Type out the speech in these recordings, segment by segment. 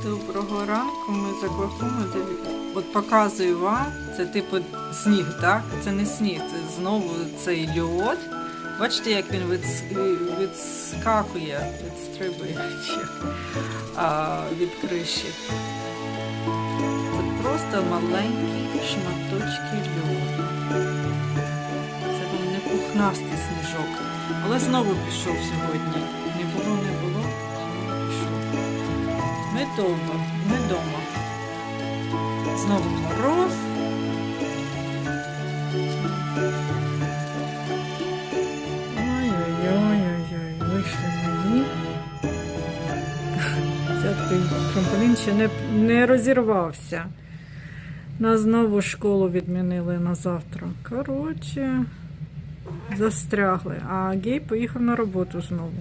Доброго ранку, ми за Оклахоми. От показую вам, це типу сніг, так? Це не сніг, це знову цей льод. Бачите, як він відс... відскакує, відстрибує а, від криші. Це просто маленькі шматочки льоду. Це вам не пухнастий сніжок. Але знову пішов сьогодні. Не було, не. Ми вдома, ми вдома. Знову мороз. Ой-ой-ой-ой-ой, вийшли мої. Як той трамполін ще не, не розірвався. Нас знову школу відмінили на завтра. Коротше, застрягли. А Гей поїхав на роботу знову.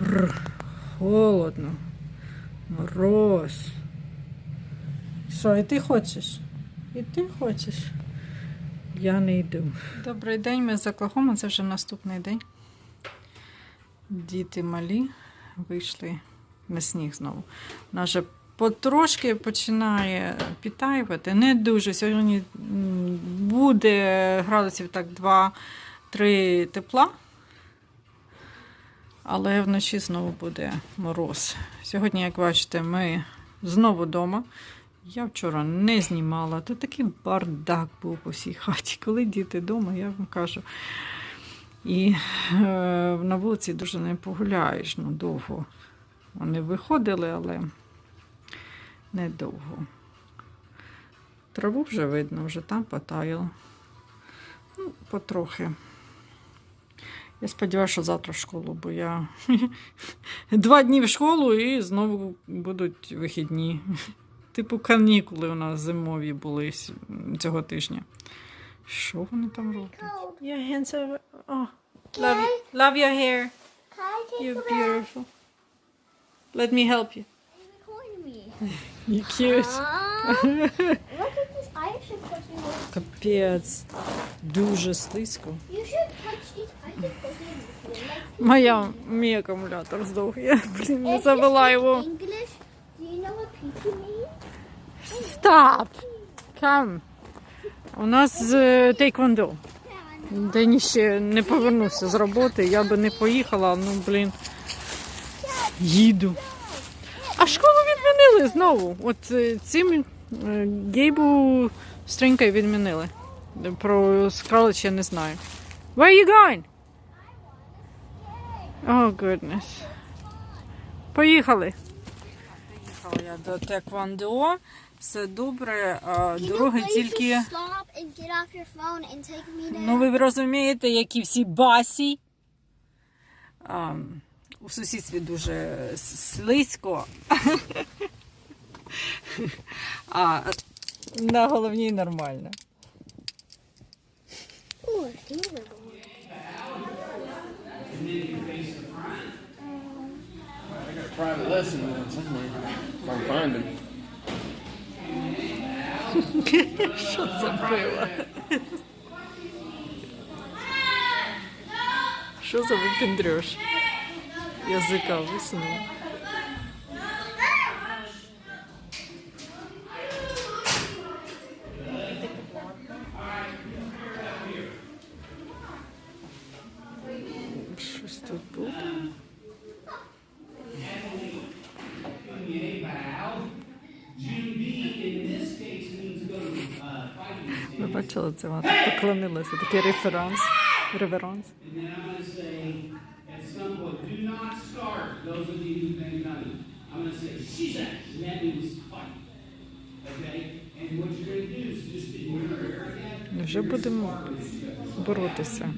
Бррр, холодно. Мороз. Що, і ти хочеш? І ти хочеш? Я не йду. Добрий день, ми з Оклахоми, це вже наступний день. Діти малі вийшли на сніг знову. Нас потрошки починає підтаювати. Не дуже. Сьогодні буде градусів так 2-3 тепла. Але вночі знову буде мороз. Сьогодні, як бачите, ми знову вдома. Я вчора не знімала. Тут такий бардак був по всій хаті. Коли діти вдома, я вам кажу. І е, на вулиці дуже не погуляєш ну, довго. Вони виходили, але недовго. Траву вже видно, вже там потаяло. Ну, потрохи. Я сподіваюся, що завтра в школу, бо я два дні в школу і знову будуть вихідні. Типу канікули у нас зимові були цього тижня. Що вони там роблять? Your hands are... Oh, love, love your hair. You're beautiful. Let me help you. You're cute. Капець. Дуже слизько. You should touch these. I should put you in. Like, Моя, мій акумулятор здох. Я, блін, не завела його. Stop! Come. У нас е, тейквондо. День ще не повернувся з роботи, я би не поїхала, ну блін. Їду. А школу відмінили знову. От е, цим е, гейбу стрінькою відмінили. Про Скарлетт я не знаю. Where are you going? Oh, goodness. Поїхали. Поїхала я до Теквондо. Все добре. а, Дороги тільки. Ну, ви розумієте, які всі басі. А, у сусідстві дуже слизько. А на головній нормально. Ooh, I feel it going. I got a private lesson with him somewhere. If I can find him. Що це було? Що за випендреш? Язика висунула. What you're gonna do is just ignore her again. Вже будемо боротися.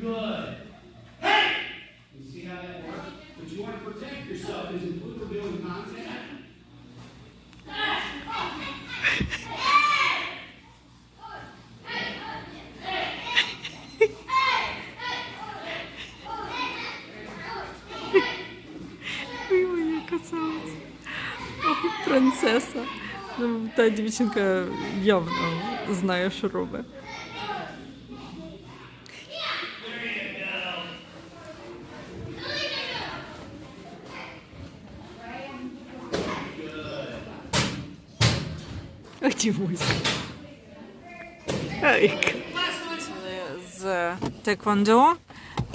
Good. Hey! You see how that works? But you wanna protect yourself, because if принцеса. Ну, Та дівчинка явно знає, що робить. З Теквондо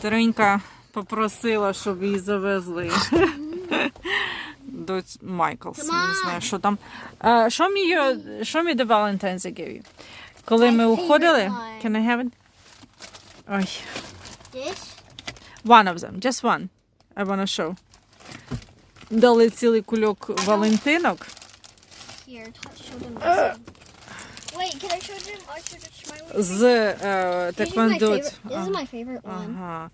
Таринька попросила, щоб її завезли до ць- Майклс. Не знаю, що там. Uh, show me your, show me the Valentine's I gave you. Коли ми уходили, one. can I have it? Ой. This? One of them, just one. I wanna show. Дали цілий кульок Валентинок. Here, t- show them this one. Wait, can I show them? I should just my З е, This is my Теквондо. favorite. This is my favorite one. Ага.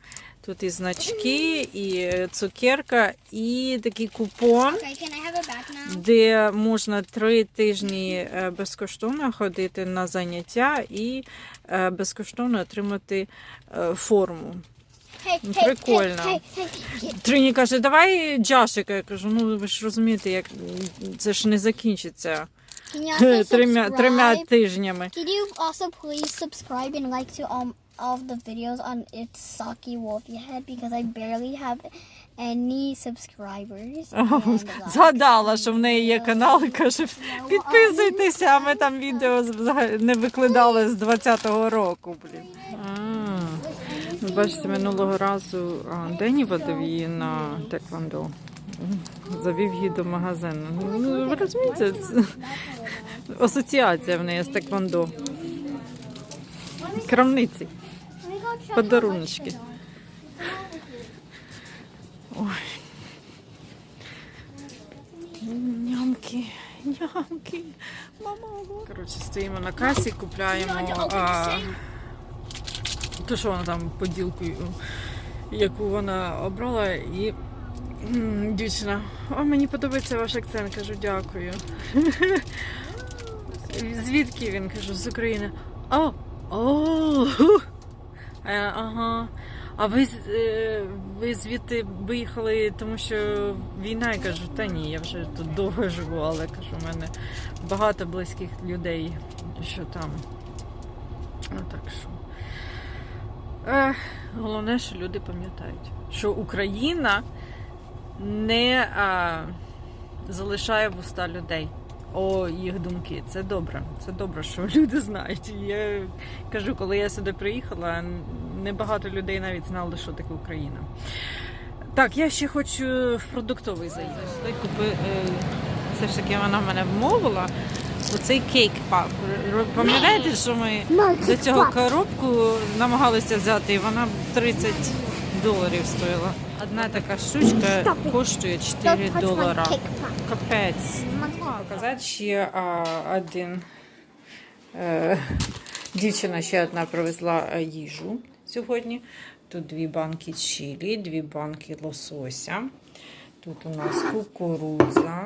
Тут і значки, і цукерка, і такий купон, де можна три тижні е, безкоштовно ходити на заняття і е, безкоштовно отримати е, форму. Прикольно. Трині каже, давай Джашика. Я кажу, ну ви ж розумієте, як це ж не закінчиться трьома, тижнями. Can you also please subscribe and like to um all of the videos on It's Saki Wolfie Head because I barely have any subscribers. and, Згадала, що в неї є канал і каже, підписуйтеся, а ми там відео взагалі не викладали з 20-го року. Блін. А, Бачите, минулого разу а, Дені водив її на теквондо. Завів її до магазину. Ну, ви розумієте, це асоціація в неї з теквондо. Крамниці. Let me go check Подаруночки. Ой. Нямки, нямки. Мама. Коротше, стоїмо на касі, купляємо а, то, що вона там поділку, яку вона обрала, і дівчина, о, мені подобається ваш акцент, кажу, дякую. Звідки він? Кажу, з України. О, о, Е, Ага. А ви, е, ви звідти виїхали, тому що війна, я кажу, та ні, я вже тут довго живу, але кажу, у мене багато близьких людей, що там. Ну так що. Е, головне, що люди пам'ятають, що Україна не а, залишає в уста людей. О, їх думки. Це добре. Це добре, що люди знають. Я кажу, коли я сюди приїхала, небагато людей навіть знали, що таке Україна. Так, я ще хочу в продуктовий зайти. Зайшли, купи, е, все ж таки вона мене вмовила. Оцей кейк пап. Р- Пам'ятаєте, що ми до цього коробку намагалися взяти, і вона 30 доларів стоїла. Одна така штучка коштує 4 долара. Капець. Показати ще а, один. Е, дівчина ще одна привезла е, їжу сьогодні. Тут дві банки чилі, дві банки лосося. Тут у нас кукурудза,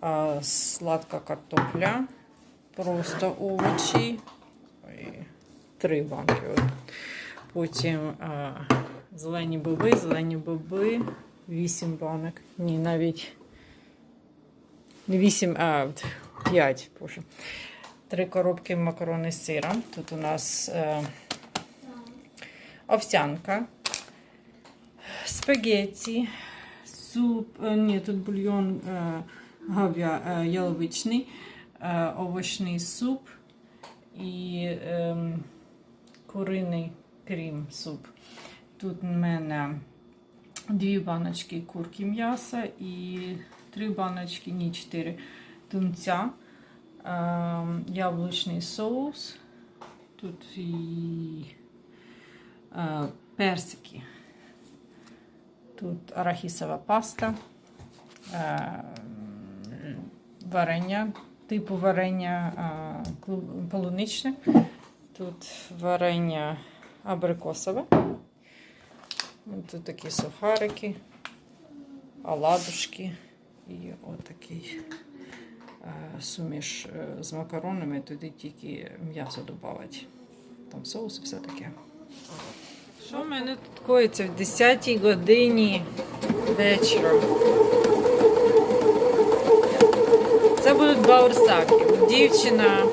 а, сладка картопля, просто овочі. Ой, Три банки. От. Потім а, зелені боби, зелені боби, вісім банок. Ні, навіть не вісім, а п'ять. Боже. Три коробки макарони з сиром. Тут у нас е, овсянка, спагетті, суп, е, ні, тут бульйон е, гав'я е, яловичний, е, овочний суп і е, куриний крім суп. Тут в мене дві баночки курки м'яса і три баночки, ні, чотири тунця, е, яблучний соус. Тут і е, персики. Тут арахісова паста, е, варення, типу варення е, полуничне. Тут варення абрикосове. Тут такі сухарики, оладушки і отакий е, суміш е, з макаронами. Туди тільки м'ясо додавати. Там соус і все таке. Що в мене тут коїться в 10 годині вечора? Це будуть баурсаки. Дівчина,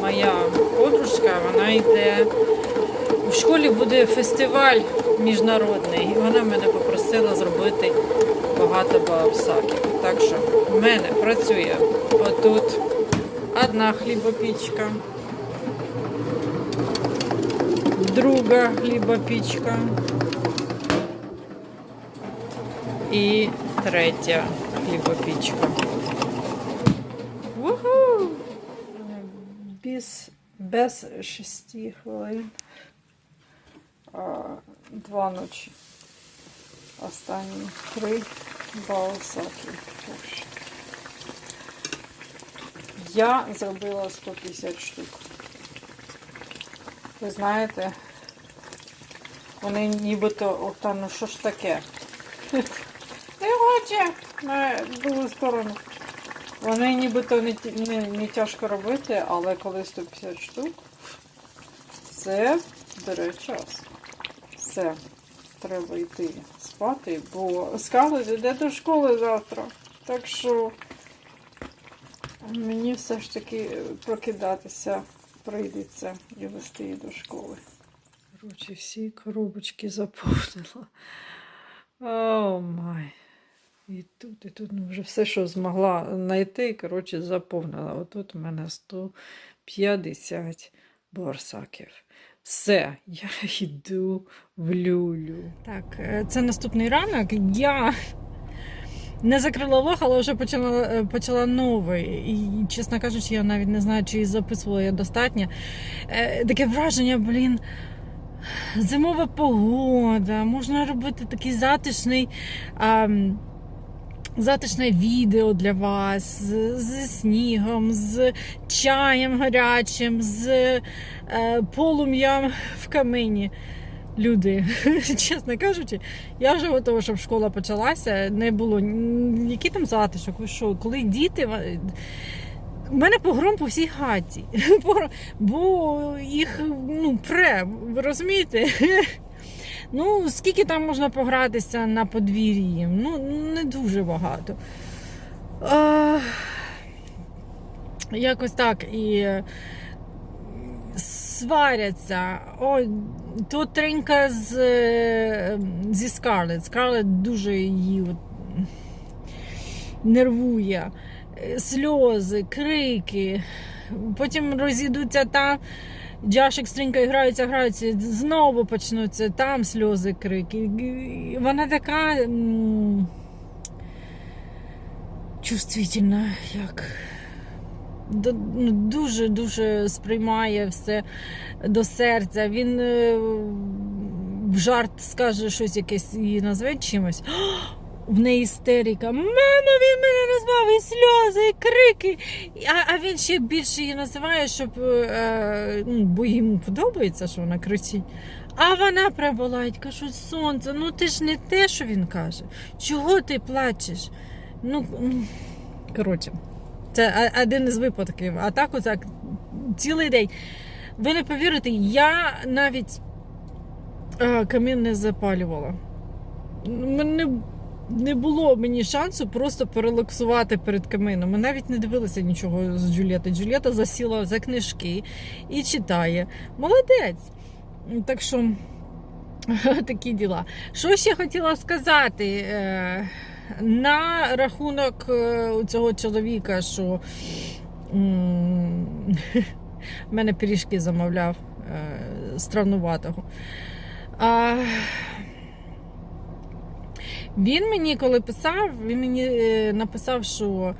моя подружка, вона йде. У школі буде фестиваль міжнародний, і вона мене попросила зробити багато баурсаків. Так що в мене працює отут Одна хлібопічка. Друга хлібопічка. І третя хлібопічка. Уху! Без, без шести хвилин. Два ночі. Останні три балсаки. Я зробила 150 штук. Ви знаєте, вони нібито, ота, ну що ж таке? Не хоче на другу сторону. Вони нібито не, не, не тяжко робити, але коли 150 штук, це бере час. Все, треба йти спати, бо Скарлет йде до школи завтра. Так що мені все ж таки прокидатися прийдеться і вести її до школи. Коротше, всі коробочки заповнила. О май. І тут, і тут ну, вже все, що змогла знайти, коротше, заповнила. Отут у мене 150 борсаків. Все, я йду в люлю. Так, е, це наступний ранок. Я не закрила влог, але вже почала, е, почала новий. І, чесно кажучи, я навіть не знаю, чи записувала я достатньо. Е, Таке враження, блін. Зимова погода, можна робити такий затишний. ам, Затишне відео для вас з, з снігом, з чаєм гарячим, з е, полум'ям в камині. Люди, чесно кажучи, я вже готова, щоб школа почалася. Не було який там затишок. Ви що, коли діти. У мене погром по всій хаті. Бо їх ну, пре, ви розумієте? Ну, скільки там можна погратися на подвір'ї? Ну, не дуже багато. А, якось так і сваряться. Ой, то тренька з, е, зі Скарлет. Скарлет дуже її от, нервує. Сльози, крики. Потім розійдуться там. Джашик стрінька граються, граються, знову почнуться там сльози, крики. Вона така чувствительна, як ну, дуже-дуже сприймає все до серця. Він е, в жарт скаже щось якесь її назве чимось. В неї істерика. Мама, він мене назвав і сльози, і крики. А, а він ще більше її називає, щоб е, ну, бо йому подобається, що вона кричить. А вона приболить, кажу, сонце, ну ти ж не те, що він каже. Чого ти плачеш? Ну, коротше, це один із випадків. А так, отак, цілий день. Ви не повірите, я навіть е, камін не запалювала. Мене не було мені шансу просто перелаксувати перед камином. Ми навіть не дивилися нічого з Джульєти. Джульєта засіла за книжки і читає. Молодець. Так що такі діла. Що ще хотіла сказати е, на рахунок е, цього чоловіка, що в мене пиріжки замовляв е, странуватого. А, він мені, коли писав, він мені е, написав, що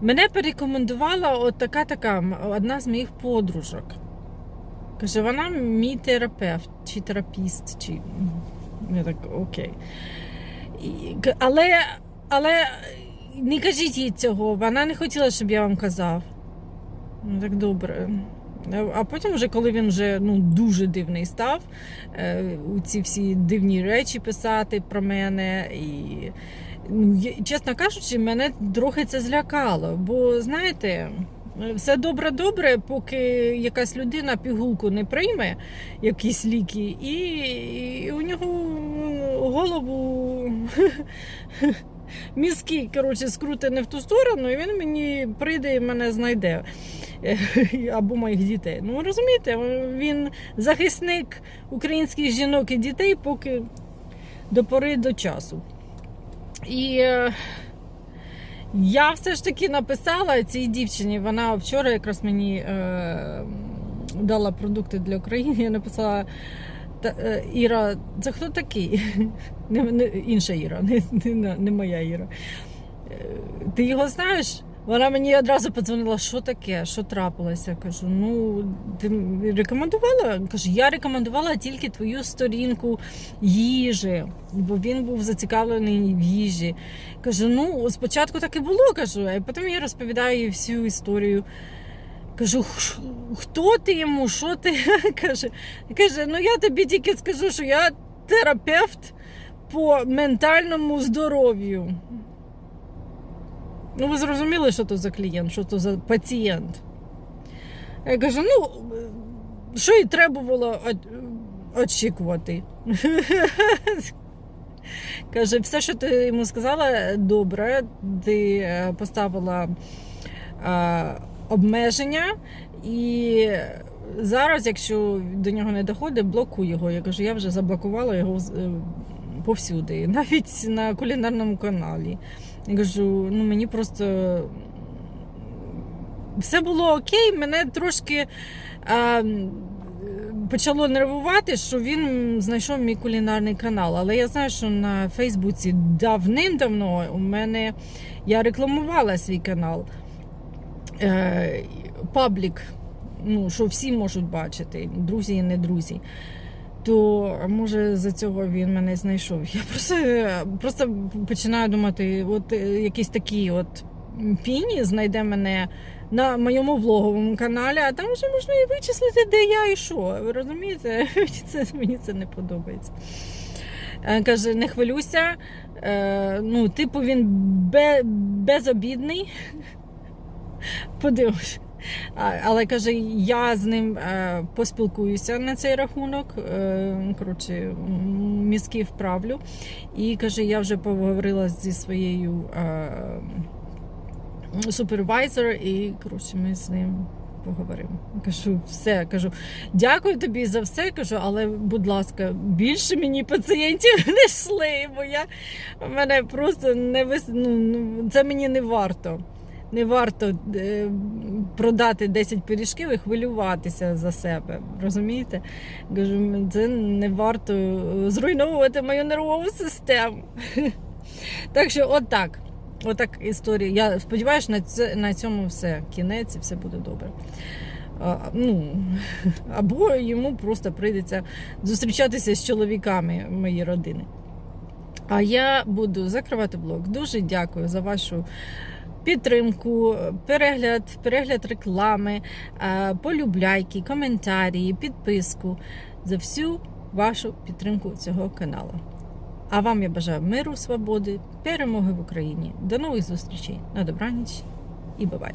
мене порекомендувала от така така одна з моїх подружок. Каже, вона мій терапевт чи терапіст, чи я так окей. Але, але не кажіть їй цього, вона не хотіла, щоб я вам казав. Ну так добре. А потім, вже, коли він вже ну, дуже дивний став, е, у ці всі дивні речі писати про мене. І, ну, чесно кажучи, мене трохи це злякало. Бо, знаєте, все добре-добре, поки якась людина пігулку не прийме, якісь ліки, і, і у нього голову. Мізки, коротше, скрути не в ту сторону, і він мені прийде і мене знайде. Або моїх дітей. Ну, розумієте, він захисник українських жінок і дітей, поки до пори до часу. І, е, Я все ж таки написала цій дівчині. Вона вчора якраз мені е, дала продукти для України. Я написала. Та, е, Іра, це хто такий? Не, не, інша Іра, не, не, не моя Іра. Е, Ти його знаєш? Вона мені одразу подзвонила, що таке, що трапилося. Кажу, ну ти рекомендувала? Каже, я рекомендувала тільки твою сторінку їжі, бо він був зацікавлений в їжі. Кажу, ну спочатку так і було, кажу, а потім я розповідаю всю історію. Кажу, хто ти йому? Що ти? Каже, каже, ну я тобі тільки скажу, що я терапевт по ментальному здоров'ю. Ну, ви зрозуміли, що то за клієнт, що то за пацієнт. Я кажу, ну, що і треба було очікувати. Каже, все, що ти йому сказала, добре, ти е, поставила е, обмеження, і зараз, якщо до нього не доходить, блокуй його. Я кажу, я вже заблокувала його е, повсюди, навіть на кулінарному каналі. Я кажу, ну мені просто все було окей, мене трошки. А, Почало нервувати, що він знайшов мій кулінарний канал. Але я знаю, що на Фейсбуці давним-давно у мене я рекламувала свій канал. Е, паблік, ну, що всі можуть бачити, друзі і не друзі. То може за цього він мене знайшов. Я просто, просто починаю думати, от е, якийсь такий от піні знайде мене на моєму влоговому каналі, а там вже можна і вичислити, де я і що. Ви розумієте? Це, мені це не подобається. Е, Каже, не хвилюйся. Ну, типу, він безобідний. Подивимось. Але каже, я з ним е, поспілкуюся на цей рахунок. Е, коротше, мізки вправлю. І каже, я вже поговорила зі своєю е, супервайзер, і коротше, ми з ним поговоримо. Кажу, все, кажу, дякую тобі за все. Кажу, але, будь ласка, більше мені пацієнтів не йшли, бо я мене просто не вис... ну, ну, це мені не варто. Не варто е, продати 10 пиріжків і хвилюватися за себе. Розумієте? Кажу, це не варто е, зруйновувати мою нервову систему. Так що, отак. Отак історія. Я сподіваюся, на, це, на цьому все. Кінець і все буде добре. А, ну, або йому просто прийдеться зустрічатися з чоловіками моєї родини. А я буду закривати блог. Дуже дякую за вашу підтримку, перегляд, перегляд реклами, е, полюбляйки, коментарі, підписку за всю вашу підтримку цього каналу. А вам я бажаю миру, свободи, перемоги в Україні. До нових зустрічей. На добраніч і бувай!